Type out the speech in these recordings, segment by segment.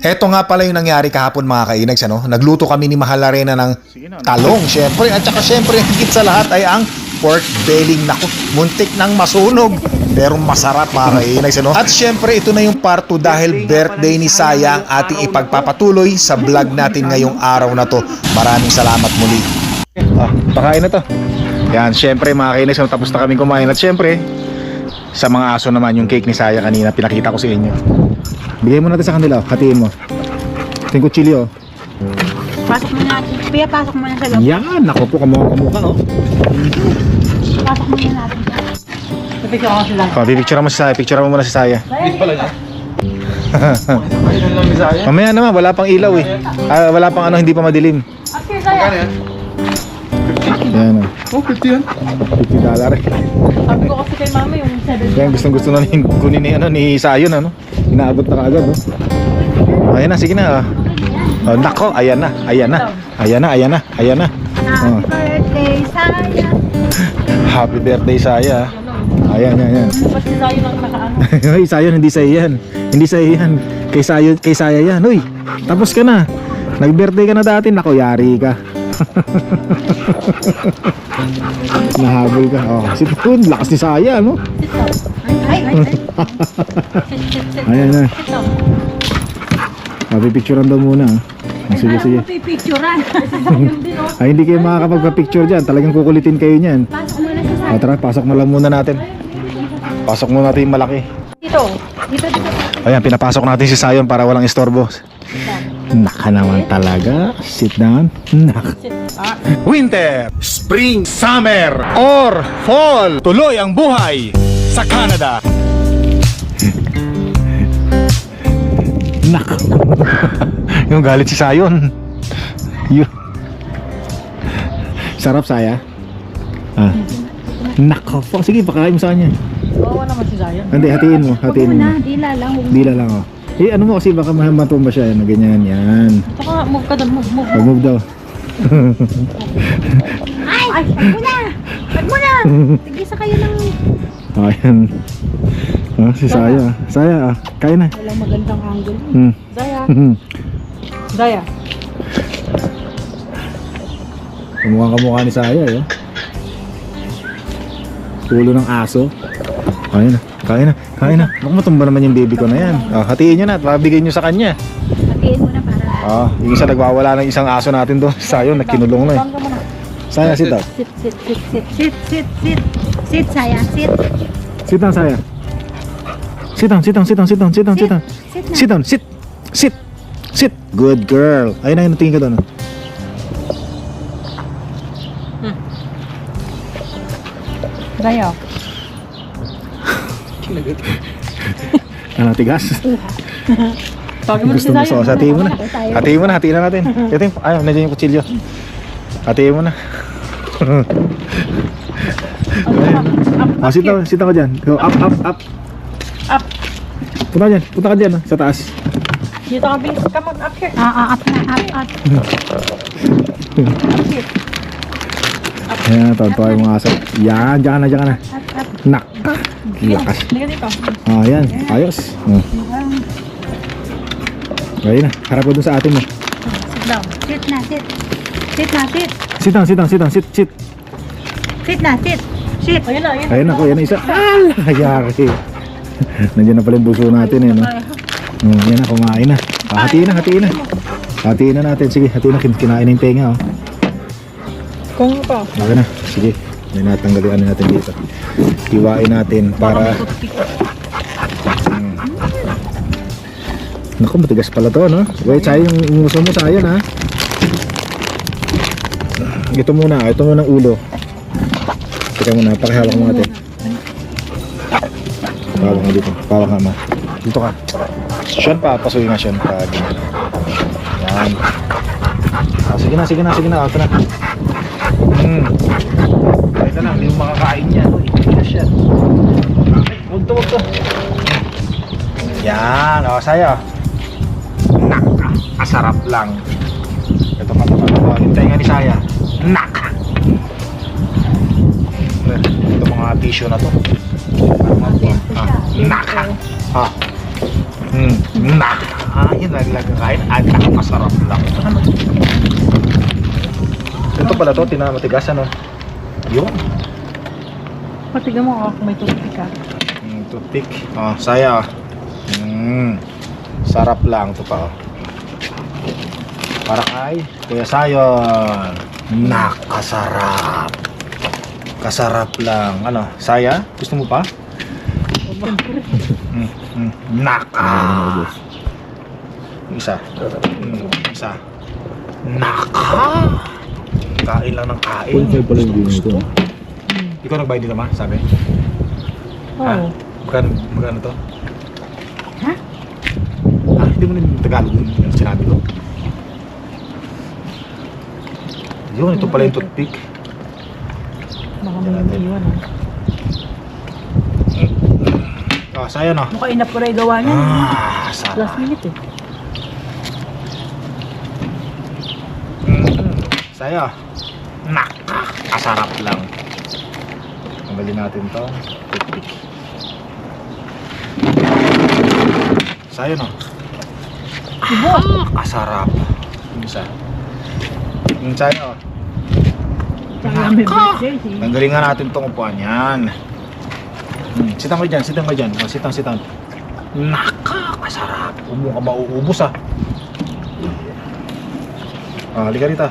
Eto nga pala yung nangyari kahapon mga kainags, ano? Nagluto kami ni Mahal Arena ng talong, syempre. At saka syempre, higit sa lahat ay ang pork belly. Naku, muntik nang masunog. Pero masarap mga kainags, ano? At syempre, ito na yung part 2 dahil birthday ni Saya ang ating ipagpapatuloy sa vlog natin ngayong araw na to. Maraming salamat muli. Ah, pakain na to. Yan, syempre mga kainags, ano, tapos na kami kumain. At syempre, sa mga aso naman yung cake ni Saya kanina, pinakita ko sa inyo. Bigay mo natin sa kanila, hatiin mo. Ito yung kutsilyo. Pasok mo natin. Kuya, pasok mo na sa loob. Yan, nako po, kamukha kamukha oh. Pasok mo na natin. Napicture ako sila. Oh, pipicture mo si Saya, picture mo muna si Saya. pala niya. Mamaya naman, wala pang ilaw eh. Ah, wala pang ano, hindi pa madilim. Okay, kaya. Kano yan? Yan oh. Oh, 50 yan. 50 dollar eh. Sabi ko kasi kay mama yung 7. Yan, gustong gusto na ni, kunin ni, ano, ni Sayon ano. Inaabot na kaagad oh. Ayan na, sige na. Oh, oh nako, ayan na, ayan na. Ayan na, ayan na, ayan na. Oh. birthday, Saya. Happy birthday Saya. Ayan, ayan, ayan. Ba't si Saya lang nakaano? Hoy, Sayon, hindi sa yan. Hindi sa yan. Kay Sayon, kay Saya yan. Hoy, tapos ka na. Nag-birthday ka na dati, nako, yari ka. Nahabol ka. Oh, si Tun, lakas ni Saya, no? Ayan na. Mapipicturean daw muna. ah. Sige, sige. Pipicturean. Sayang din, oh. Ay, hindi kayo makakapagpa-picture dyan. Talagang kukulitin kayo niyan. Pasok mo na sa O, tara, pasok mo lang muna natin. Pasok muna natin yung malaki. Dito. Dito, dito. Ayan, pinapasok natin si Sayon para walang istorbo. Naka naman talaga. Sit down. Naka. Winter, Spring, Summer, or Fall. Tuloy ang buhay sa Canada. Nak. yung galit si Sayon. Yun. Sarap saya. Ah. Nako. po. Sige, pakain mo sa kanya. Bawa naman si Saya. Hindi, hatiin mo. Huwag Hatiin mo mo. na. Dila lang. Huwag. Dila lang oh. Eh, ano mo kasi baka mahamatong ba siya? Yan, ganyan, yan. Saka move ka doon. Move, move. Huwag move daw. Ay! Ay! Wag mo na! Wag mo na! Tigisa kayo ng... Ayan. Ah, si Saya. Saya, ah. kain na. Walang magandang angle. Hmm. Zaya. Zaya. Kamukha kamukha ni Saya, eh. Ulo ng aso. Kain na. Kain na. Kain na. Matumba naman yung baby ko na yan. Ah, hatiin nyo na at pabigay nyo sa kanya. Hatiin mo na para... Ah, yung isa nagwawala ng isang aso natin doon. Sayo, nagkinulong na eh. Saya, sit down. Sit, sit, sit, sit, sit, sit, sit. Sit, Saya. Sit. Sit down, Saya. Sit down, sit down, sit down, sit down, sit down, sit down. Sit. Sit down, sit. Sit. Sit. Good girl. Ayun na yun, tingin ka doon. Zaya. Ano, tigas? Na si Gusto mo so, hatiin mo na. Hatiin mo na, hatiin na natin. Ito yung, ayaw, nandiyan yung kutsilyo. Hatiin mo na. Ah, sit down, sit ka dyan. Go, up, up, up. Up. Punta ka dyan, punta ka dyan, ah, sa taas. Dito ka, bilis. Come on, up here. Ah, ah, up na, up, up. Up here. Ayan, tonto yung mga aso. Yan, dyan ka na, dyan ka na. Up, up. Nak. Lakas. Ah, yan, ayos. Oh. Ayun na, harap ko dun sa atin mo. Sit down. Sit na, sit. Sit na, sit. Sit down, sit down, sit down, sit, sit. Sit na, sit. Sit. Ayun na, ayun Ayun na, kuya na isa. Ah, hayari. Nandiyan na pala yung buso natin eh, no? Oh, yan na, kumain na. Ah, hatiin na, hatiin na. Hatiin na natin. Sige, hatiin na. Kin kinain na yung tenga, oh. Kung pa. Okay na. Sige. May natanggalin ano natin dito. Hiwain natin para... Hmm. Naku, matigas pala to, no? Wait, sayang yung nguso mo, sayang, ha? Ito muna, ito muna ang ulo. Teka muna, pakihawak mo natin. Pawak nga dito, pawak nga ma. Dito ka. Sean pa, pasuyin nga Sean. Pa. Yan. Ah, sige na, sige na, sige na. Ito na. Hmm. Ito na, hindi mo makakain yan. Uy, tigas yan. Huwag to, huwag to. Yan, o, sayo. Naka, asarap lang. Ito pa, ito pa, ito. Yung tenga ni Saya. Naka. Ito mga tissue na to. Ah, naka. Ah. Hmm, naka. Ayun, laglag kain. Ang nakakasarap lang. Ano? Ito pala to, tinamatigas ano? Yun. Patigan mo ako kung may tubig ka. Mm, toothpick. Oh, saya. Mm, sarap lang ito pa. oh. Para kay Kuya Sayon. Nakasarap. Kasarap lang. Ano, saya? Gusto mo pa? Mm, mm, naka. Isa. Mm, isa. Naka. Kain lang ng kain. pala yung dito. gusto. Ikaw nagbayad dito ma? Sabi? Oo. Magkano, magkano to? Ha? Ah, hindi mo na Tagalog yung yung sinabi ko. Yun, ito pala yung toothpick. Baka may iwan ah. Ah, sayo no? Mukha inap ko na yung gawa niya. Ah, Last sarap. minute eh. Mm, sayo. Naka, kasarap lang. Tanggalin natin to. Toothpick. Sayo no? Ah, kasarap. Yung isa. Yung sayo. Si... Tanggalin nga natin tong upuan yan. Hmm, sitang ka dyan, sitang ka dyan. Oh, sitang, sitang. Nakakasarap. Umo ka mauubos ah. Ah, halika rito.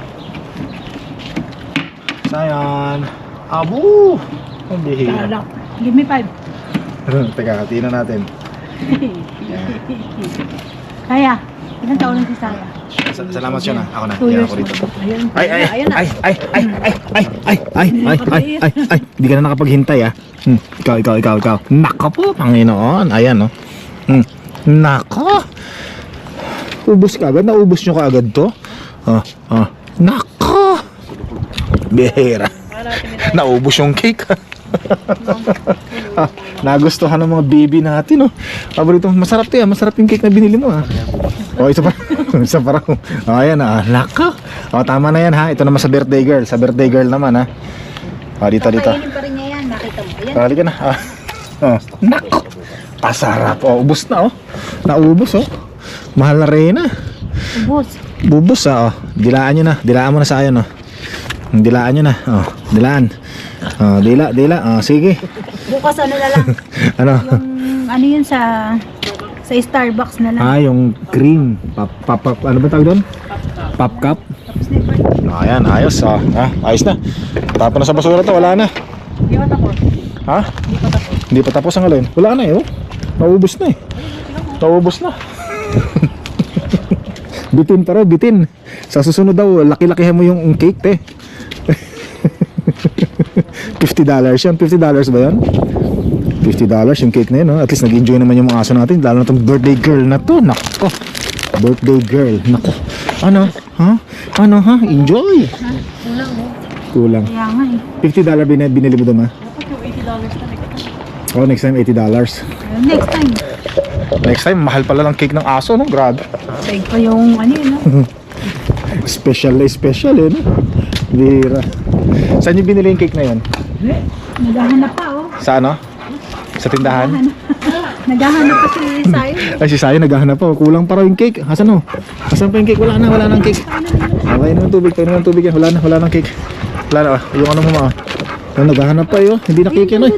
Sayan. Abu! Ang bihira. Give me five. Teka, tingnan natin. Kaya, ilang taon na si Saya? Sa- Salamat siya na. Ako na. Yan ako rito. Ay, ay, ay, ay, ay, ay, ay, ay, ay, ay, ay, ay, ay, hindi ka na nakapaghintay ah. Hmm, ikaw, ikaw, ikaw, ikaw. Nako po, Panginoon. Ayan oh. Hmm. Nako. Ubus ka agad? Naubos nyo ka agad to? Oh, oh. Nako. Bihira. Naubos yung cake. ah, nagustuhan ng mga baby natin, oh. Paborito, masarap to yan. Masarap yung cake na binili mo, ah. Oh, isa pa. isa pa raw. Oh, ayan, ah. Laka. Oh, tama na yan, ha. Ito naman sa birthday girl. Sa birthday girl naman, ha. Oh, dito, dito. Kainin pa rin niya yan. Nakita mo. Ayan. Oh, halika na. Ah. Oh, nako. Pasarap. Oh, ubos na, oh. Naubos, oh. Mahal na rin, ah. Ubus. Bubos ah, oh. Dilaan nyo na. Dilaan mo na sa ayon, oh. Dilaan nyo na. Oh, dilaan. Oh, dila, dila. Oh, sige. Bukas ano na lang. Ano? Yung ano yun sa sa Starbucks na lang. Ah, yung cream. Pop, pop, pop. Ano ba tawag doon? Pop cup? Tapos yun. Ah, ayan, ayos. Ah, ah, ayos na. Tapon na sa basura to, wala na. Di ba tapos? Ha? Di pa tapos. Hindi pa tapos ang alin. Wala na eh, oh. Naubos na eh. Naubos na. bitin pa raw, bitin. Sa susunod daw, laki-lakihan mo yung cake, te. $50 yan. $50 ba yan? $50 yung cake na yun, no? At least nag-enjoy naman yung mga aso natin. Lalo na itong birthday girl na to. Nako. Birthday girl. Nako. Ano? Ha? Ano ha? Enjoy. Kulang mo. Kulang. Kaya nga eh. $50 bin- binili mo doon, ha? Dapat yung $80 na next. Oh, next time $80. Ayun, Next time. Next time, mahal pala ng cake ng aso, no? Grabe. Big pa yung ano yun, no? Special na special, eh, no? Bira. Saan yung binili yung cake na yun? Naghahanap pa, oh. Sa ano? Sa tindahan? Naghahanap pa si Sai. Ay, si Sayo naghahanap pa. Kulang pa raw yung cake. Hasan no? Hasan pa yung cake? Wala na, wala nang cake. Okay na ng tubig. Tayo ng tubig yan. Wala na, wala nang cake. Wala na, oh. Yung ano mo, ma. oh. Yung naghahanap pa, yun. Hindi na cake yan, dun.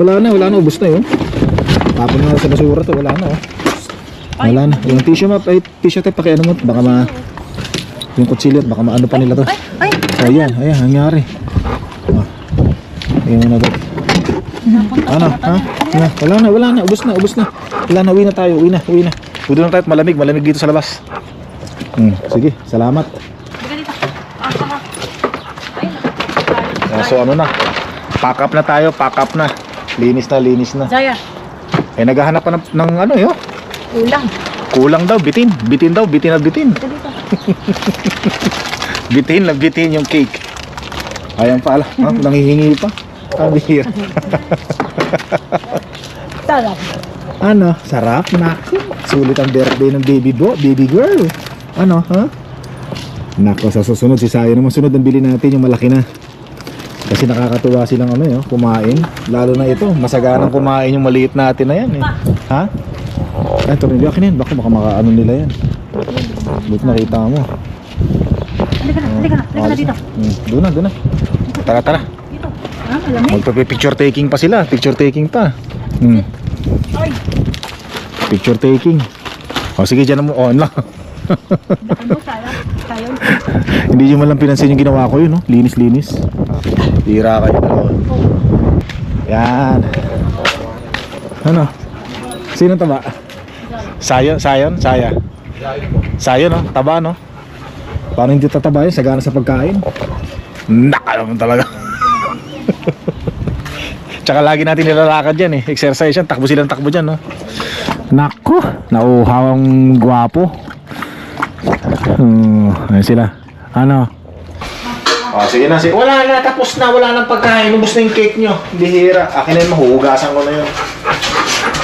Wala na, wala na. Ubus na, yun. Tapon na sa basura to. Wala na, oh. Wala na. Yung tissue map, ay, tissue tape, pakiano mo. Baka ma... Yung kutsilyo, baka maano pa nila to. Ay, Ayan, ayan, nangyari. Oh. Ayan na to. Ano? Ha? Ano? Wala na, wala na. Ubus na, ubus na. Wala na, uwi na tayo. Uwi na, uwi na. Uwi na tayo. at Malamig, malamig dito sa labas. Hmm, sige, salamat. Ah, so ano na? Pack up na tayo, pack up na. Linis na, linis na. Zaya, Eh, naghahanap pa ng, ng ano yun? kulang. Kulang daw, bitin. Bitin daw, bitin na bitin. bitin na bitin yung cake. Ayan pala, ha? Nanghihingi pa. Ang bihira. Sarap. Ano? Sarap? Naku. Sulit ang birthday ng baby bo, baby girl. Ano, ha? Nako, sa susunod si Sayo naman sunod ang bili natin yung malaki na. Kasi nakakatuwa silang ano yun, kumain. Lalo na ito, masaganang kumain yung maliit natin na yan eh. Ha? Ay, tornilyo. Akin yan. Baka baka makaano nila yan. Buti nakita mo. Halika na, halika na, halika na dito. Hmm, doon na, doon na. Tara, tara. Magpa-picture taking pa sila. Picture taking pa. Hmm. Picture taking. O sige, dyan na mo on lang. ano, sayang. Sayang. Hindi nyo man lang pinansin yung ginawa ko yun, no? Linis-linis. Tira kayo dalawa. Yan. Ano? Sino taba? Sayon? Sayon? Saya? Sayon, no? Taba, no? Parang hindi tataba yun, sagana sa pagkain. Naka naman talaga. Tsaka lagi natin nilalakad yan eh. Exercise yan. Takbo silang takbo dyan, no? Nako, nauhawang gwapo. Hmm, ayun sila. Ano? Oh, sige na, sige. Wala na, tapos na. Wala nang pagkain. Ubus na yung cake nyo. Bihira. Akin na yun, mahuhugasan ko na yun.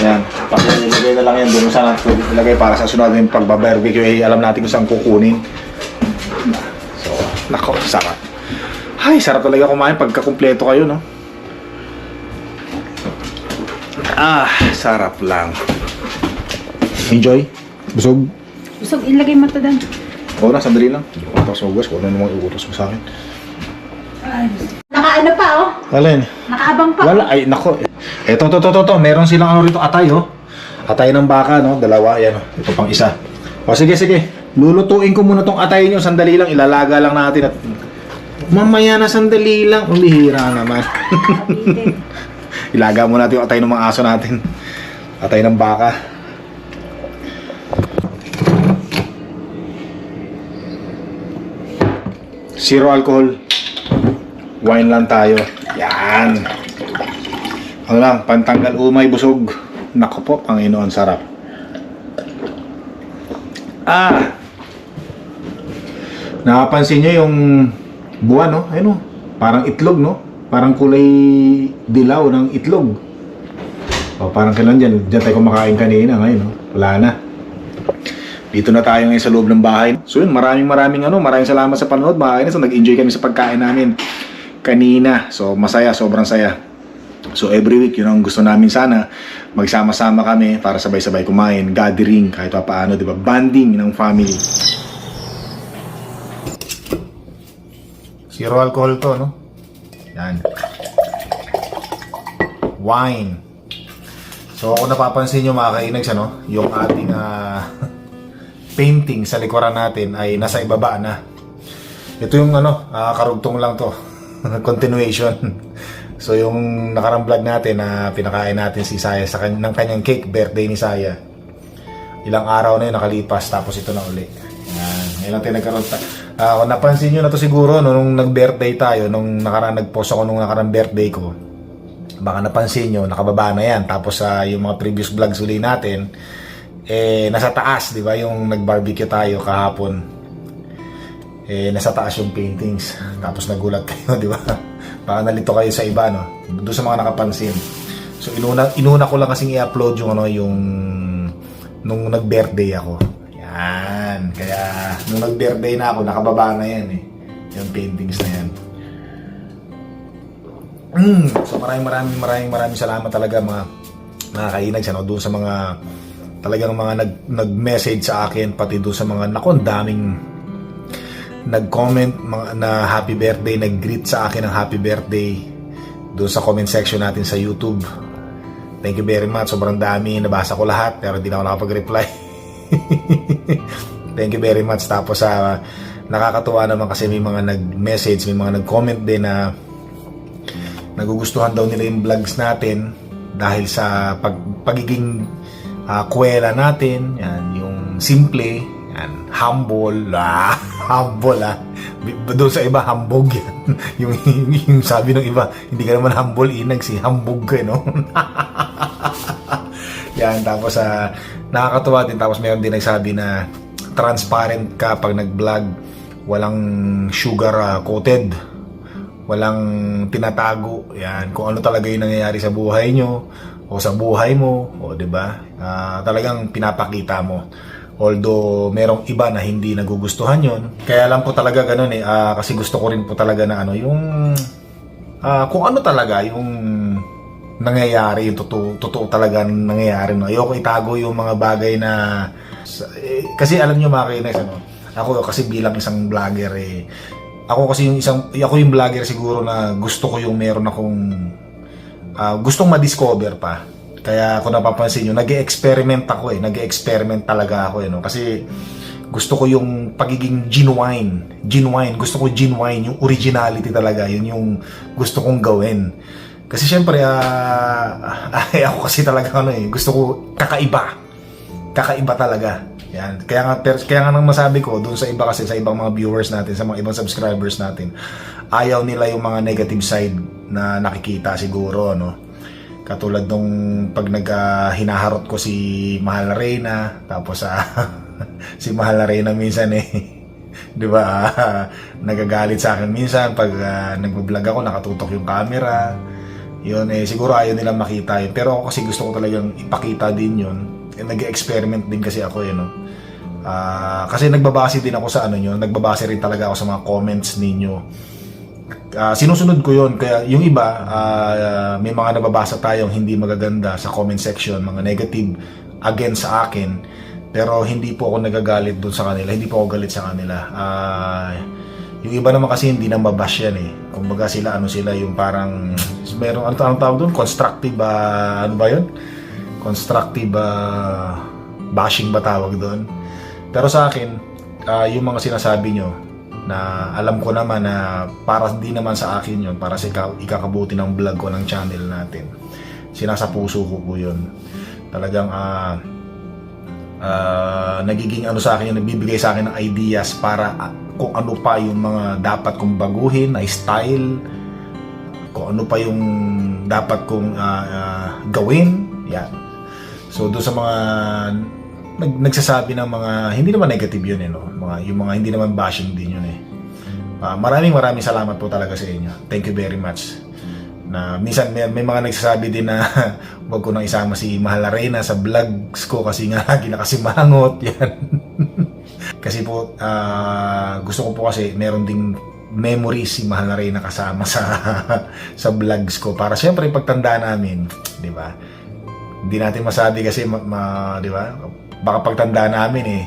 Yan. Pag nilagay na lang yan, doon saan natin ilagay para sa sunod yung pagbabarbecue. Eh, alam natin kung saan kukunin. So, nako, sarap. Ay, sarap talaga kumain pagka kumpleto kayo, no? Ah, sarap lang. Enjoy. Busog. Busog, ilagay mo ito doon. Oo na, sandali lang. Tapos magugas ko. Ano namang iutos mo sa akin? Nakaano pa, oh. Alin? Nakaabang pa. Wala. Ay, nako. Eto, to, to, to, to. Meron silang ano rito, atay, oh. Atay ng baka, no? Dalawa. Yan, oh. Ito pang isa. O, sige, sige. Lulutuin ko muna tong atay nyo. Sandali lang. Ilalaga lang natin at... Mamaya na sandali lang. Umihira naman. Ilaga muna natin yung atay ng mga aso natin. Atay ng baka. Zero alcohol. Wine lang tayo. Yan. Ano lang, pantanggal umay, busog. Nako po, Panginoon, sarap. Ah! Nakapansin nyo yung buwan, no? Ayun, no? Parang itlog, no? Parang kulay dilaw ng itlog. O, parang kailan dyan. Dyan tayo kumakain kanina ngayon, no? Wala na. Dito na tayo ngayon sa loob ng bahay. So yun, maraming maraming ano, maraming salamat sa panonood mga kainis. So, nag-enjoy kami sa pagkain namin kanina. So masaya, sobrang saya. So every week, yun ang gusto namin sana. Magsama-sama kami para sabay-sabay kumain, gathering, kahit pa paano, di ba? Banding ng family. Zero alcohol to, no? Yan. Wine. So kung napapansin nyo mga kainags, ano, yung ating ah, painting sa likuran natin ay nasa ibaba na. Ito yung ano, ah, karugtong lang to. Continuation. So yung nakarang vlog natin na pinakain natin si Saya sa kan- ng kanyang cake birthday ni Saya. Ilang araw na yun nakalipas tapos ito na uli. Ngayon tayo nagkaroon. Ta- Ah, kung napansin nyo na to siguro no, nung nag-birthday tayo, nung nakarang nag-post ako nung nakarang birthday ko, baka napansin nyo, nakababa na yan. Tapos sa yung mga previous vlogs uli natin, eh, nasa taas, di ba? Yung nag-barbecue tayo kahapon. Eh, nasa taas yung paintings. Tapos nagulat kayo, di ba? Baka nalito kayo sa iba, no? Doon sa mga nakapansin. So, inuna, inuna ko lang kasing i-upload yung, ano, yung nung nag-birthday ako. Yan. Kaya, nung nag-birthday na ako, nakababa na yan, eh. Yung paintings na yan. Mm. So maraming maraming maraming maraming salamat talaga mga mga kainag ano, doon sa mga talagang mga nag nag-message sa akin pati doon sa mga ang daming nag-comment mga, na happy birthday, nag-greet sa akin ng happy birthday doon sa comment section natin sa YouTube. Thank you very much. Sobrang dami. Nabasa ko lahat pero hindi na ako nakapag-reply. Thank you very much. Tapos sa nakakatuwa naman kasi may mga nag-message, may mga nag-comment din na nagugustuhan daw nila yung vlogs natin dahil sa pag, pagiging ah, kwela natin, yan, yung simple, yan, humble, ah, humble ah. Doon sa iba, hambog yan. yung, yung, yung sabi ng iba, hindi ka naman humble, inag si hambog ka, no? Yan, tapos ah, nakakatuwa din, tapos mayroon din nagsabi na transparent ka pag nag-vlog, walang sugar ah, coated. Walang tinatago. Yan kung ano talaga yung nangyayari sa buhay nyo o sa buhay mo o 'di ba? Ah, talagang pinapakita mo. Although merong iba na hindi nagugustuhan yon kaya lang po talaga ganun eh. Ah, kasi gusto ko rin po talaga na ano yung ah, kung ano talaga yung nangyayari, yung totoo, totoo talaga nangyayari. No? Ayoko itago yung mga bagay na... eh, kasi alam nyo mga kainis, ano, ako kasi bilang isang vlogger eh, ako kasi yung isang, ako yung vlogger siguro na gusto ko yung meron akong ah, gustong ma-discover pa. Kaya kung napapansin nyo, nag experiment ako eh. nag experiment talaga ako eh. No? Kasi gusto ko yung pagiging genuine. Genuine. Gusto ko genuine. Yung originality talaga. Yun yung gusto kong gawin. Kasi syempre, ah, ay, ako kasi talaga ano eh. Gusto ko kakaiba. Kakaiba talaga. Yan. Kaya nga, per- kaya nga nang masabi ko, dun sa iba kasi, sa ibang mga viewers natin, sa mga ibang subscribers natin, ayaw nila yung mga negative side na nakikita siguro, no? Katulad nung pag nag ah, hinaharot ko si Mahal na Reyna, tapos ah, si Mahal na Reyna minsan eh, di ba, ah, nagagalit sa akin minsan pag ah, nagbablog ako, nakatutok yung camera, yun eh, siguro ayaw nilang makita yun. Pero ako kasi gusto ko talagang ipakita din yun. Eh, nag-experiment din kasi ako eh, no? Ah, kasi nagbabase din ako sa ano nyo, nagbabase rin talaga ako sa mga comments ninyo. Ah, sinusunod ko yon kaya yung iba ah, may mga nababasa tayong hindi magaganda sa comment section, mga negative against sa akin. Pero hindi po ako nagagalit doon sa kanila, hindi po ako galit sa kanila. Ah, yung iba naman kasi hindi na mabash yan eh. Kumbaga sila ano sila yung parang meron ano ang tawag doon constructive ah, ano ba yun? Constructive ah, bashing ba tawag doon? Pero sa akin, ah, yung mga sinasabi nyo, na alam ko naman na para hindi naman sa akin yun, para sa ika- ikakabuti ng vlog ko ng channel natin. Sinasa puso ko po yun. Talagang ah ah, nagiging ano sa akin, yun, nagbibigay sa akin ng ideas para kung ano pa yung mga dapat kong baguhin, na style, kung ano pa yung dapat kong ah, ah, gawin. Yan. So, doon sa mga nag, nagsasabi ng mga hindi naman negative yun eh no mga yung mga hindi naman bashing din yun eh Ah, maraming maraming salamat po talaga sa inyo thank you very much na minsan may, may mga nagsasabi din na wag ko nang isama si Mahal Arena sa vlogs ko kasi nga lagi na kasi mangot yan. Kasi po ah, gusto ko po kasi meron ding memories si Mahal Arena kasama sa sa vlogs ko. Para syempre pagtanda namin di ba? Hindi natin masabi kasi ma, ma- di ba? Baka pagtanda namin eh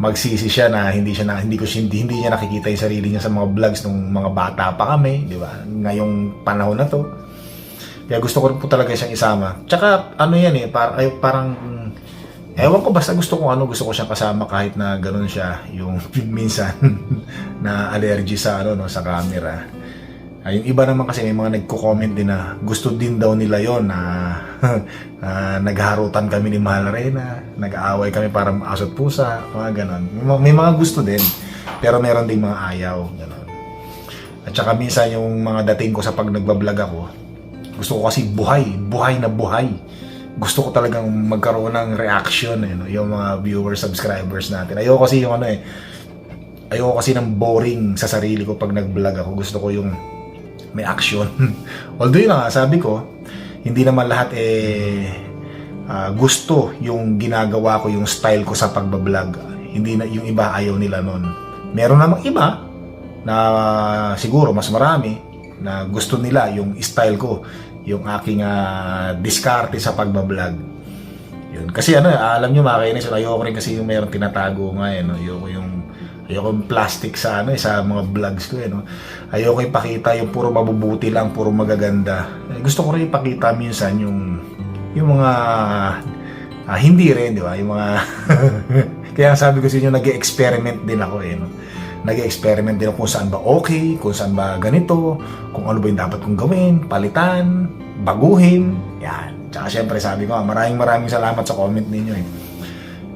magsisi siya na hindi siya na hindi ko hindi, hindi niya nakikita yung sarili niya sa mga vlogs nung mga bata pa kami di ba? Ngayong panahon na to. Kaya gusto ko rin po talaga siyang isama. Tsaka ano yan eh par, ay, parang ewan ko basta gusto ko ano gusto ko siyang kasama kahit na ganun siya yung minsan na allergy sa ano no sa camera Ah, yung iba naman kasi may mga nagko-comment din na gusto din daw nila yon na ah, nagharutan kami ni Mahal Arena, nag-aaway kami para asot pusa, mga ganon. May, may mga gusto din, pero meron ding mga ayaw, ganon. At saka minsan yung mga dating ko sa pag nagbablog ako, gusto ko kasi buhay, buhay na buhay. Gusto ko talagang magkaroon ng reaction eh, no? yung mga viewers, subscribers natin. Ayoko kasi yung ano eh, ayoko kasi ng boring sa sarili ko pag nag-vlog ako. Gusto ko yung may action. Although yun nga, sabi ko, hindi naman lahat eh ah, gusto yung ginagawa ko, yung style ko sa pagbablog. Hindi na yung iba ayaw nila nun. Meron namang iba na siguro mas marami na gusto nila yung style ko, yung aking ah, diskarte sa pagbablog. Yun. Kasi ano, alam nyo mga kainis, ayoko rin kasi yung mayroong tinatago nga eh, no? ayoko yung ayoko yung plastic sa ano eh, sa mga vlogs ko eh, no? Ayoko ipakita yung puro mabubuti lang, puro magaganda. Eh, gusto ko rin ipakita minsan yung yung mga ah, hindi rin, di ba? Yung mga kaya sabi ko sa inyo, nag-experiment din ako eh, no? Nag-experiment din ako kung saan ba okay, kung saan ba ganito, kung ano ba yung dapat kong gawin, palitan, baguhin, yan. Tsaka syempre sabi ko, maraming maraming salamat sa comment ninyo eh.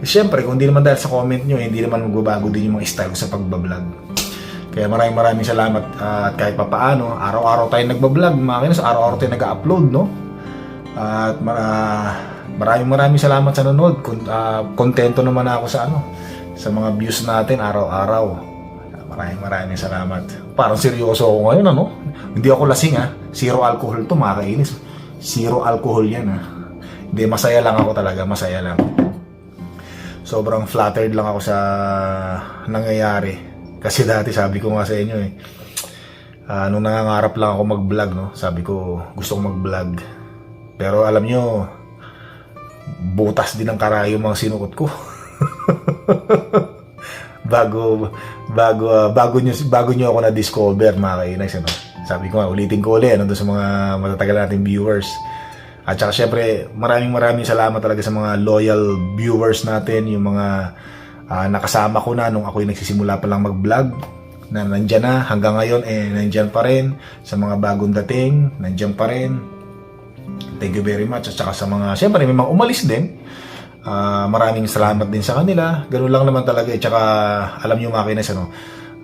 Kasi syempre, kung hindi naman dahil sa comment nyo, eh, hindi naman magbabago din yung mga style ko sa pagbablog. Kaya maraming maraming salamat at kahit pa paano, araw-araw tayo nagbablog, mga kinos, araw-araw tayo nag-upload, no? At mara- maraming maraming salamat sa nanonood. Kon- ah, kontento naman ako sa ano, sa mga views natin araw-araw. Maraming maraming salamat. Parang seryoso ako ngayon, ano? Hindi ako lasing, ha? Zero alcohol to, mga kainis. Zero alcohol yan, ha? Hindi, masaya lang ako talaga, masaya lang. Sobrang flattered lang ako sa nangyayari. Kasi dati sabi ko nga sa inyo eh, ah, nung nangangarap lang ako mag-vlog, no? Sabi ko, gusto ko mag-vlog. Pero alam nyo, butas din ang karayo mga sinuot ko. bago bago ah, bago nyo bago nyo ako na discover mga kainags ano. Sabi ko nga ulitin ko ulit ano sa mga matatagal nating viewers. At saka syempre, maraming maraming salamat talaga sa mga loyal viewers natin, yung mga ah, nakasama ko na nung ako'y nagsisimula pa lang mag-vlog na nandyan na hanggang ngayon eh nandyan pa rin. Sa mga bagong dating nandyan pa rin. Thank you very much. At saka sa mga syempre may mga umalis din. Ah, maraming salamat din sa kanila. Ganun lang naman talaga eh. Tsaka alam nyo mga kinas ano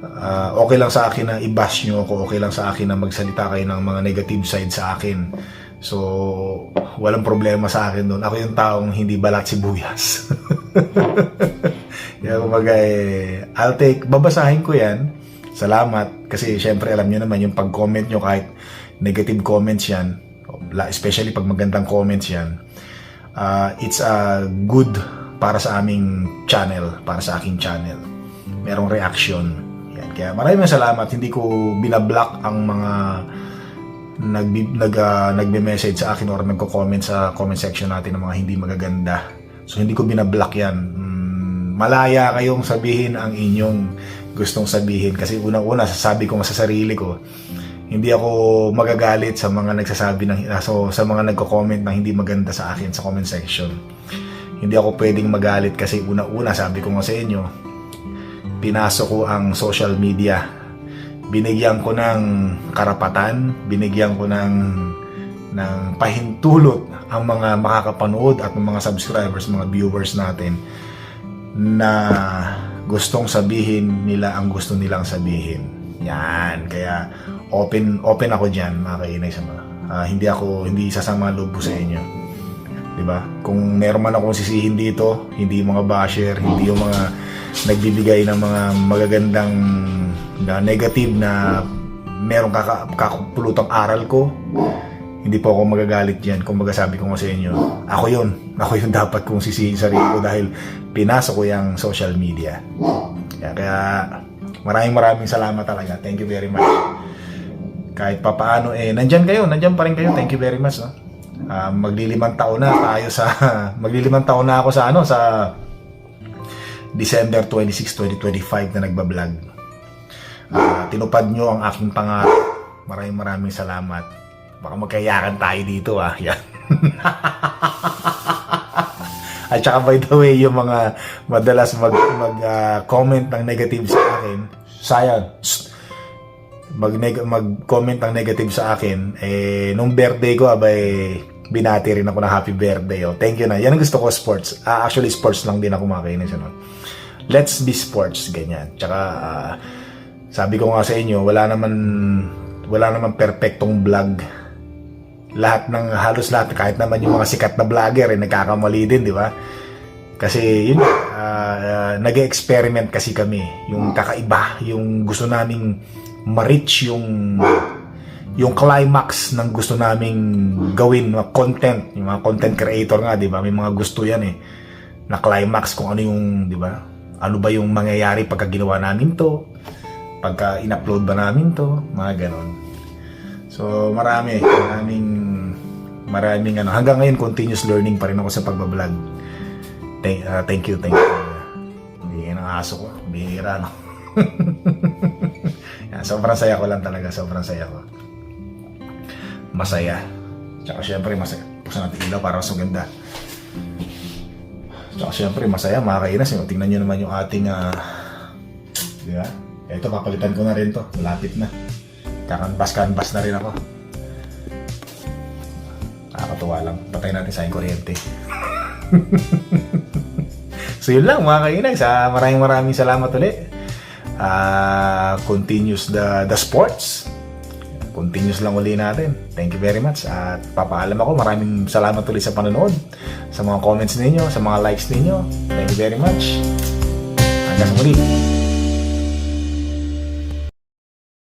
ah, okay lang sa akin na i-bash nyo ako okay lang sa akin na magsalita kayo ng mga negative side sa akin so walang problema sa akin doon ako yung taong hindi balat sibuyas Kaya kumbaga eh, I'll take, babasahin ko yan. Salamat. Kasi syempre alam nyo naman yung pag-comment nyo kahit negative comments yan, especially pag magandang comments yan, uh, it's a good para sa aming channel, para sa aking channel. Merong reaction. Kaya maraming salamat. Hindi ko binablock ang mga nag nag uh, nagme-message sa akin or nagko-comment sa comment section natin ng mga hindi magaganda. So hindi ko binablock 'yan. Mm, malaya kayong sabihin ang inyong gustong sabihin kasi unang-una sasabi ko sa sarili ko hindi ako magagalit sa mga nagsasabi ng ah, so, sa mga nagko-comment na hindi maganda sa akin sa comment section. Hindi ako pwedeng magalit kasi una-una sabi ko nga sa inyo pinasok ko ang social media binigyan ko ng karapatan, binigyan ko ng ng pahintulot ang mga makakapanood at mga subscribers, mga viewers natin na gustong sabihin nila ang gusto nilang sabihin. Yan, kaya open open ako diyan, mga kainay sa mga. Ah, hindi ako hindi sasama loob ko sa inyo. 'Di ba? Kung meron man akong sisihin dito, hindi mga basher, hindi yung mga nagbibigay ng mga magagandang na negative na merong kaka, kakapulutang aral ko, hindi po ako magagalit diyan. Kung sabi ko sa inyo, ako yun. Ako yung dapat kong sisihin sa sarili ko dahil pinasok ko yung social media. Kaya, kaya maraming maraming salamat talaga. Thank you very much. Kahit papaano, eh, nandyan kayo, nandyan pa rin kayo. Thank you very much. No? Ah, maglilimang taon na tayo sa, maglilimang taon na ako sa ano, sa December 26, 2025 na nagbablog. Ah, tinupad nyo ang aking pangarap. Maraming maraming salamat. Baka magkayakan tayo dito ah. Yan. At saka by the way, yung mga madalas mag, mag ah, comment ng negative sa akin, sayang, Shh. mag, mag-comment ng negative sa akin, eh, nung birthday ko, abay, binati rin ako na happy birthday. Oh. Thank you na. Yan ang gusto ko, sports. Ah, actually, sports lang din ako makakainis. Ano? Let's be sports, ganyan. Tsaka, ah, sabi ko nga sa inyo, wala naman, wala naman perfectong vlog lahat ng halos lahat kahit naman yung mga sikat na vlogger eh nagkakamali din di ba kasi yun uh, nag-experiment kasi kami yung kakaiba yung gusto naming ma-reach yung yung climax ng gusto naming gawin mga content yung mga content creator nga di ba may mga gusto yan eh na climax kung ano yung di ba ano ba yung mangyayari pagka ginawa namin to pagka in-upload ba namin to mga ganon So, marami, maraming, maraming ano. Hanggang ngayon, continuous learning pa rin ako sa pagbablog. Thank, uh, thank you, thank you. Hindi ng aso ko. Bihira, no? Sobrang saya ko lang talaga. Sobrang saya ko. Masaya. Tsaka syempre, masaya. Buksan natin ilaw para mas maganda. Tsaka syempre, masaya. Makakainas. Yung, tingnan nyo naman yung ating, ah, di ba? Ito, papalitan ko na rin to. Malapit na. Kakanbas-kanbas na rin ako. Nakakatuwa lang. Patay natin sa kuryente. so yun lang mga kainag. Sa maraming maraming salamat ulit. Ah, continues the the sports. Continuous lang uli natin. Thank you very much. At papaalam ako. Maraming salamat ulit sa panonood. Sa mga comments ninyo, sa mga likes ninyo. Thank you very much. Hanggang muli.